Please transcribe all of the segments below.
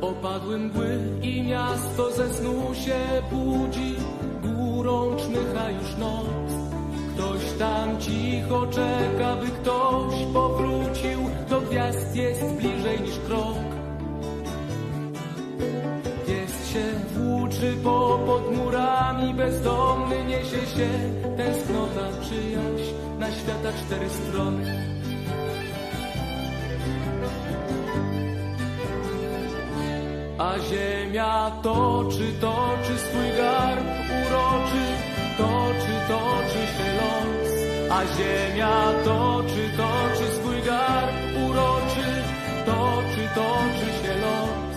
Opadły mgły i miasto ze snu się budzi, górą czmycha już noc. Ktoś tam cicho czeka, by ktoś powrócił, do gwiazd jest bliżej niż krok. Pies się włóczy po pod murami, bezdomny niesie się, tęsknota, przyjaźń, na świata cztery strony. A ziemia toczy, toczy swój garb uroczy, toczy, toczy się los. A ziemia toczy, toczy swój garb uroczy, toczy, toczy się los.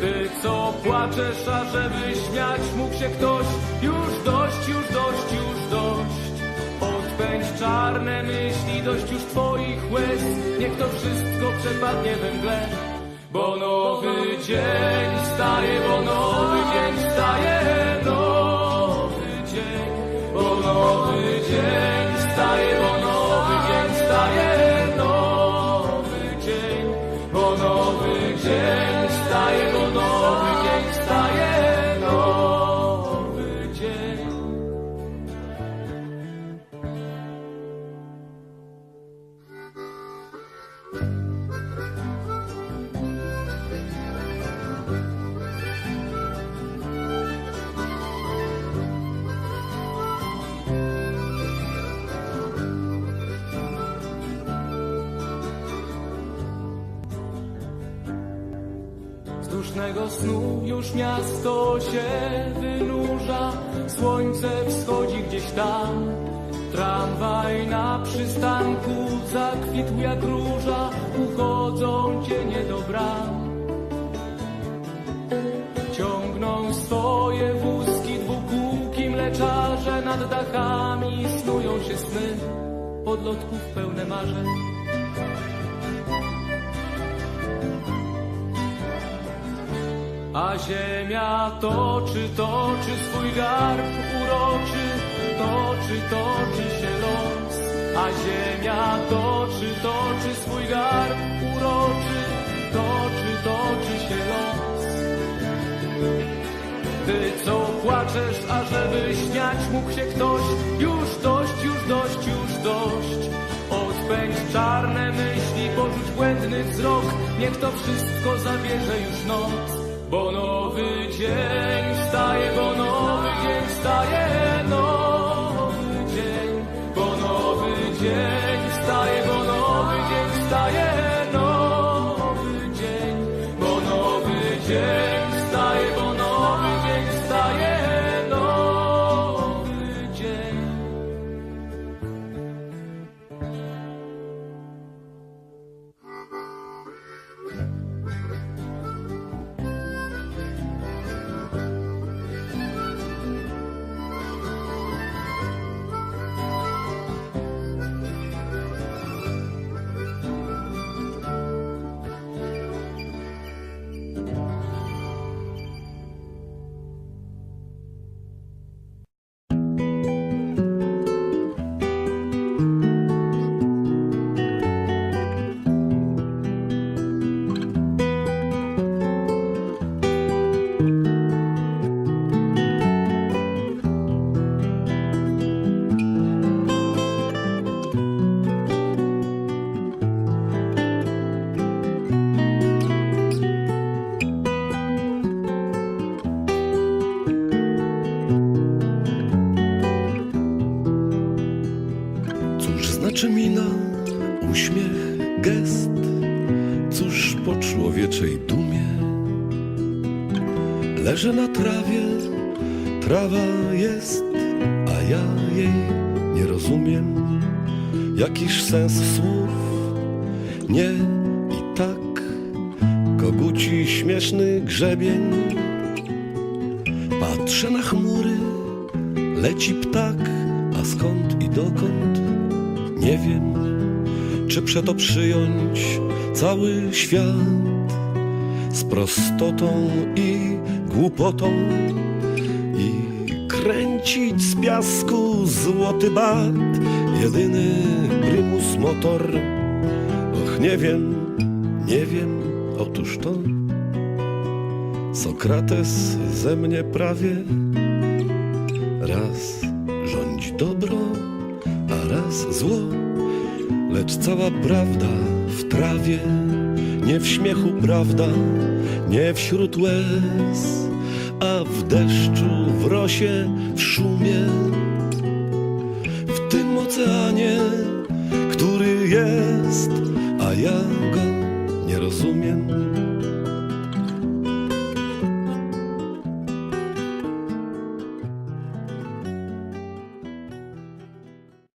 Ty, co płaczesz, a żeby śmiać mógł się ktoś, już dość, już dość, już dość. Odpędź czarne myśli, dość już twoich łez, niech to wszystko przepadnie we mgle. Bo nowy dzień wstaje, bo nowy dzień wstaje, nowy dzień. Bo nowy dzień wstaje, bo nowy dzień wstaje, nowy dzień. Bo nowy dzień wstaje, bo nowy dzień wstaje, nowy dzień. Z dusznego snu już miasto się wynurza, słońce wschodzi gdzieś tam. Tramwaj na przystanku zakwitł jak róża, uchodzą cienie do bram. Ciągną swoje wózki dwukółki mleczarze nad dachami, snują się sny podlotków pełne marzeń. A ziemia toczy, toczy swój garb uroczy, toczy, toczy się los. A ziemia toczy, toczy swój garb uroczy, toczy, toczy się los. Ty, co płaczesz, a żeby śmiać mógł się ktoś, już dość, już dość, już dość. Odpędź czarne myśli, porzuć błędny wzrok, niech to wszystko zabierze już noc. Bo nowy dzień wstaje, bo nowy dzień wstaje, nowy dzień. Bo nowy dzień wstaje, bo nowy dzień wstaje, nowy dzień. Bo nowy dzień znaczy mina, uśmiech, gest? Cóż po człowieczej dumie? Leżę na trawie, trawa jest, a ja jej nie rozumiem. Jakiż sens słów? Nie i tak, koguci śmieszny grzebień. Patrzę na chmury, leci ptak, a skąd i dokąd? Nie wiem, czy przeto przyjąć cały świat z prostotą i głupotą, i kręcić z piasku złoty bat, jedyny prymus motor. Och, nie wiem, nie wiem, otóż to Sokrates ze mnie prawie raz rządzi dobro, raz zło, lecz cała prawda w trawie, nie w śmiechu prawda, nie wśród łez, a w deszczu, w rosie, w szumie, w tym oceanie, który jest, a ja go nie rozumiem.